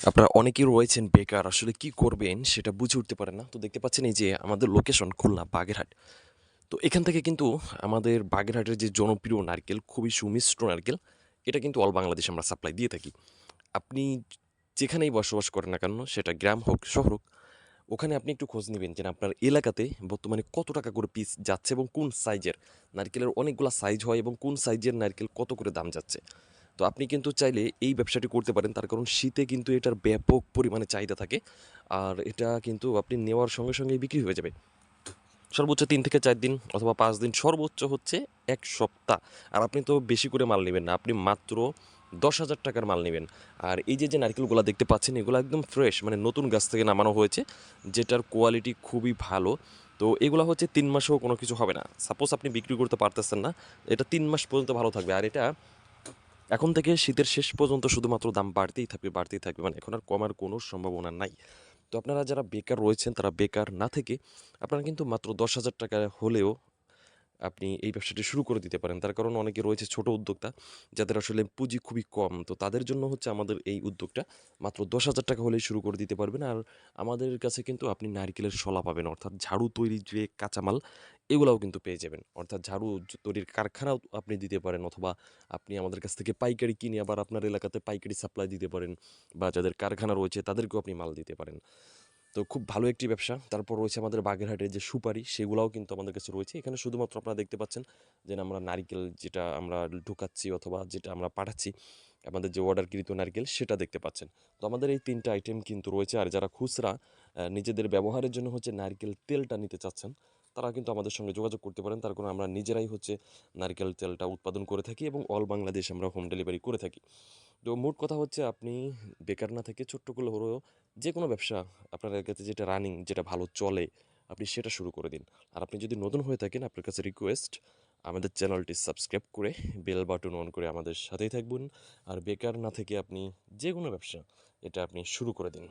আপনারা অনেকেই রয়েছেন বেকার, আসলে কি করবেন সেটা বুঝে উঠতে পারেন না। তো দেখতে পাচ্ছেন এই যে আমাদের লোকেশন খুলনা, বাগেরহাট। তো এখান থেকে কিন্তু আমাদের বাগেরহাটের যে জনপ্রিয় নারকেল, খুবই সুমিষ্ট নারকেল, এটা কিন্তু অল বাংলাদেশ আমরা সাপ্লাই দিয়ে থাকি। আপনি যেখানেই বসবাস করেন না কেন, সেটা গ্রাম হোক, শহর হোক, ওখানে আপনি একটু খোঁজ নেবেন যে আপনার এলাকাতে বর্তমানে কত টাকা করে পিস যাচ্ছে এবং কোন সাইজের নারকেলের অনেকগুলো সাইজ হয় এবং কোন সাইজের নারকেল কত করে দাম যাচ্ছে। তো আপনি কিন্তু চাইলে এই ব্যবসাটি করতে পারেন। তার কারণ শীতে কিন্তু এটার ব্যাপক পরিমাণে চাহিদা থাকে। আর এটা কিন্তু আপনি নেওয়ার সঙ্গে সঙ্গে বিক্রি হয়ে যাবে। সর্বোচ্চ তিন থেকে চার দিন অথবা পাঁচ দিন, সর্বোচ্চ হচ্ছে এক সপ্তাহ। আর আপনি তো বেশি করে মাল নেবেন না, আপনি মাত্র দশ হাজার টাকার মাল নেবেন। আর এই যে যে নারকেলগুলো দেখতে পাচ্ছেন, এগুলো একদম ফ্রেশ মানে নতুন গাছ থেকে নামানো হয়েছে, যেটার কোয়ালিটি খুবই ভালো। তো এগুলো হচ্ছে তিন মাসেও কোনো কিছু হবে না। সাপোজ আপনি বিক্রি করতে পারতেছেন না, এটা তিন মাস পর্যন্ত ভালো থাকবে। আর এটা এখন থেকে শীতের শেষ পর্যন্ত শুধুমাত্র দাম বাড়তেই থাকবে বাড়তেই থাকবে। মানে এখন আর কমার কোনো সম্ভাবনা নাই। তো আপনারা যারা বেকার রয়েছেন, তারা বেকার না থেকে আপনারা কিন্তু মাত্র দশ হাজার টাকা হলেও আপনি এই ব্যবসাটি শুরু করে দিতে পারেন। তার কারণ অনেকে রয়েছে ছোট উদ্যোক্তা, যাদের আসলে পুঁজি খুবই কম। তো তাদের জন্য হচ্ছে আমাদের এই উদ্যোগটা মাত্র দশ হাজার টাকা হলেই শুরু করে দিতে পারবেন। আর আমাদের কাছে কিন্তু আপনি নারকেলের শলা পাবেন, অর্থাৎ ঝাড়ু তৈরির যে কাঁচামাল এগুলাও কিন্তু পেয়ে যাবেন। অর্থাৎ ঝাড়ু তৈরির কারখানাও আপনি দিতে পারেন অথবা আপনি আমাদের কাছ থেকে পাইকারি কিনে আবার আপনার এলাকাতে পাইকারি সাপ্লাই দিতে পারেন বা যাদের কারখানা রয়েছে তাদেরকেও আপনি মাল দিতে পারেন। তো খুব ভালো একটি ব্যবসা। তারপর রয়েছে আমাদের বাগেরহাটের যে সুপারি, সেগুলোও কিন্তু আমাদের কাছে রয়েছে। এখানে শুধুমাত্র আপনারা দেখতে পাচ্ছেন যে আমরা নারিকেল যেটা আমরা ঢুকাচ্ছি অথবা যেটা আমরা পাঠাচ্ছি, আমাদের যে অর্ডারকৃত নারকেল সেটা দেখতে পাচ্ছেন। তো আমাদের এই তিনটা আইটেম কিন্তু রয়েছে। আর যারা খুচরা নিজেদের ব্যবহারের জন্য হচ্ছে নারকেল তেলটা নিতে চাচ্ছেন তারা কিন্তু আমাদের সঙ্গে যোগাযোগ করতে পারেন। তার কারণ আমরা নিজেরাই হচ্ছে নারকেল তেলটা উৎপাদন করে থাকি এবং অল বাংলাদেশ আমরা হোম ডেলিভারি করে থাকি। তো মোট কথা হচ্ছে আপনি বেকার না থেকে ছোট্ট করে হলেও যে কোনো ব্যবসা আপনার কাছে যেটা রানিং যেটা ভালো চলে, আপনি সেটা শুরু করে দিন। আর আপনি যদি নতুন হয়ে থাকেন, আপনার কাছে রিকোয়েস্ট আমাদের চ্যানেলটি সাবস্ক্রাইব করে বেল বাটন অন করে আমাদের সাথেই থাকবেন। আর বেকার না থেকে আপনি যে কোনো ব্যবসা, এটা আপনি শুরু করে দিন।